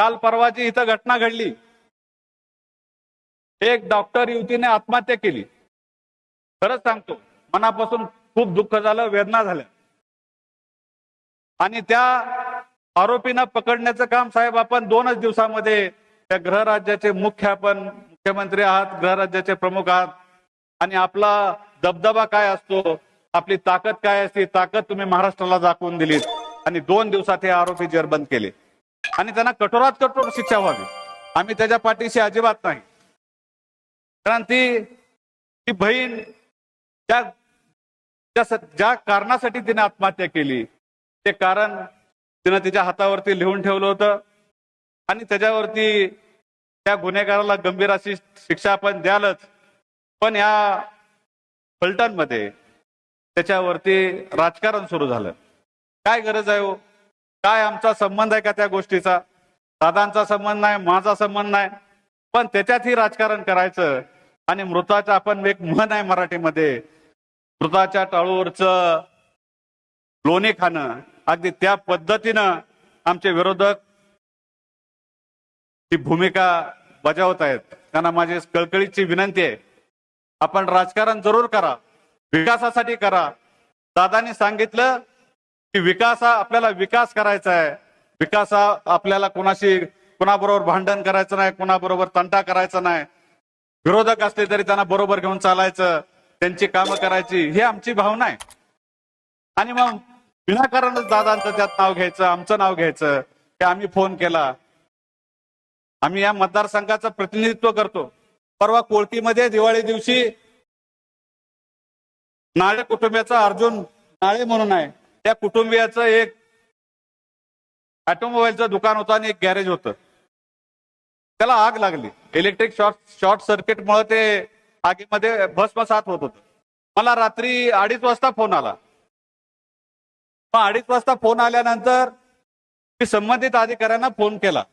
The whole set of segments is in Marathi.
काल परवाची इथं घटना घडली. एक डॉक्टर युवतीने आत्महत्या केली. खरंच सांगतो मनापासून खूप दुःख झालं वेदना झाल्या. आणि त्या आरोपींना पकडण्याचं काम साहेब आपण दोनच दिवसामध्ये त्या गृहराज्याचे मुख्य आपण मुख्यमंत्री आहात गृहराज्याचे प्रमुख आहात. आणि आपला दबदबा काय असतो आपली ताकद काय असते ताकद तुम्ही महाराष्ट्राला दाखवून दिलीत. आणि दोन दिवसात हे आरोपी जेरबंद केले. आणि त्यांना कठोरात कठोर शिक्षा व्हावी. आम्ही त्याच्या पाठीशी अजिबात नाही. कारण ती ती बहीण त्या ज्या ज्या कारणासाठी तिने आत्महत्या केली ते कारण तिनं तिच्या हातावरती लिहून ठेवलं होतं. आणि त्याच्यावरती त्या गुन्हेगाराला गंभीर अशी शिक्षा आपण द्यालच. पण या फलटांमध्ये त्याच्यावरती राजकारण सुरू झालं. काय गरज आहे हो? काय आमचा संबंध आहे का त्या गोष्टीचा? दादांचा संबंध नाही माझा संबंध नाही. पण त्याच्यातही राजकारण करायचं आणि मृताचा आपण एक म्हण आहे मराठीमध्ये. मृताच्या टाळूवरचं लोणी खाणं. अगदी त्या पद्धतीनं आमचे विरोधक ही भूमिका बजावत आहेत. त्यांना माझी कळकळीची विनंती आहे. आपण राजकारण जरूर करा. विकासासाठी करा. दादानी सांगितलं विकास हा आपल्याला विकास करायचा आहे. विकास हा आपल्याला कोणाशी कोणाबरोबर भांडण करायचं नाही कोणाबरोबर तंटा करायचा नाही. विरोधक असले तरी त्यांना बरोबर घेऊन चालायचं त्यांची कामं करायची ही आमची भावना आहे. आणि मग विनाकारणच दादांचं त्यात नाव घ्यायचं आमचं नाव घ्यायचं ते आम्ही फोन केला. आम्ही या मतदारसंघाचं प्रतिनिधित्व करतो. परवा कोळकीमध्ये दिवाळी दिवशी नाळे कुटुंबियाचा अर्जुन नाळे म्हणून आहे. त्या कुटुंबियाचं एक ऑटोमोबाईलचं दुकान होतं आणि एक गॅरेज होतं. त्याला आग लागली. इलेक्ट्रिक शॉर्ट शॉर्ट सर्किटमुळे ते आगीमध्ये भस्मसात होत होतं. मला रात्री अडीच वाजता फोन आला. मग अडीच वाजता फोन आल्यानंतर मी संबंधित अधिकाऱ्यांना फोन केला.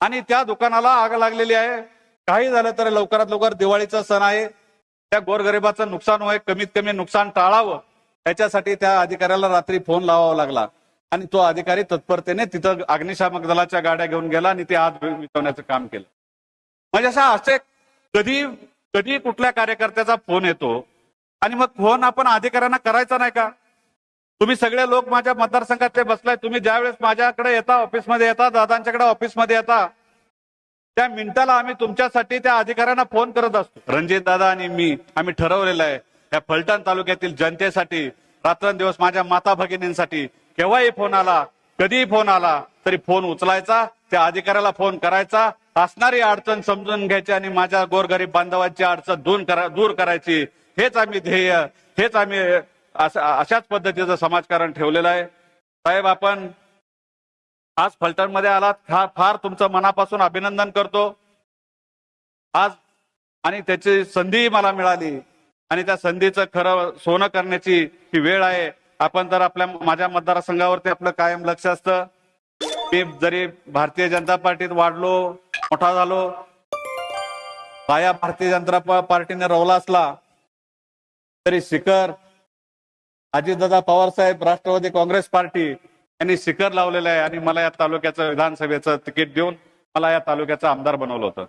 आणि त्या दुकानाला आग लागलेली आहे. काही झालं तर लवकरात लवकर दिवाळीचा सण आहे. त्या गोरगरिबाचं नुकसान होय. कमीत कमी नुकसान टाळावं. त्याच्यासाठी त्या अधिकाऱ्याला रात्री फोन लावावा लागला. आणि तो अधिकारी तत्परतेने तिथं अग्निशामक दलाच्या गाड्या घेऊन गेला आणि ते आत मिटवण्याचं काम केलं. म्हणजे असं असे कधी कधी कुठल्या कार्यकर्त्याचा फोन येतो आणि मग फोन आपण अधिकाऱ्यांना करायचा नाही का? तुम्ही सगळे लोक माझ्या मतदारसंघातले बसलाय तुम्ही ज्यावेळेस माझ्याकडे येता ऑफिसमध्ये येता दादांच्याकडे ऑफिसमध्ये येता त्या मिनिटाला आम्ही तुमच्यासाठी त्या अधिकाऱ्यांना फोन करत असतो. रणजित दादा आणि मी आम्ही ठरवलेलं आहे या फलटण तालुक्यातील जनतेसाठी रात्रंदिवस माझ्या माता भगिनींसाठी केव्हाही फोन आला कधीही फोन आला तरी फोन उचलायचा त्या अधिकाऱ्याला फोन करायचा असणारी अडचण समजून घ्यायची आणि माझ्या गोरगरीब बांधवांची अडचण दूर करा दूर करायची हेच आम्ही ध्येय हेच आम्ही अशाच पद्धतीचं समाजकारण ठेवलेलं आहे. साहेब आपण आज फलटणमध्ये आलात फार फार तुमचं मनापासून अभिनंदन करतो. आज आणि त्याची संधीही मला मिळाली. आणि त्या संधीचं खरं सोनं करण्याची ही वेळ आहे. आपण तर आपल्या माझ्या मतदारसंघावरती आपलं कायम लक्ष असतं मी जरी भारतीय जनता पार्टीत वाढलो मोठा झालो पाया भारतीय जनता पार्टीने रवला असला तरी शिखर अजितदादा पवार साहेब राष्ट्रवादी काँग्रेस पार्टी यांनी शिखर लावलेलं आहे आणि मला या तालुक्याचं विधानसभेचं तिकीट देऊन मला या तालुक्याचा आमदार बनवलं होतं.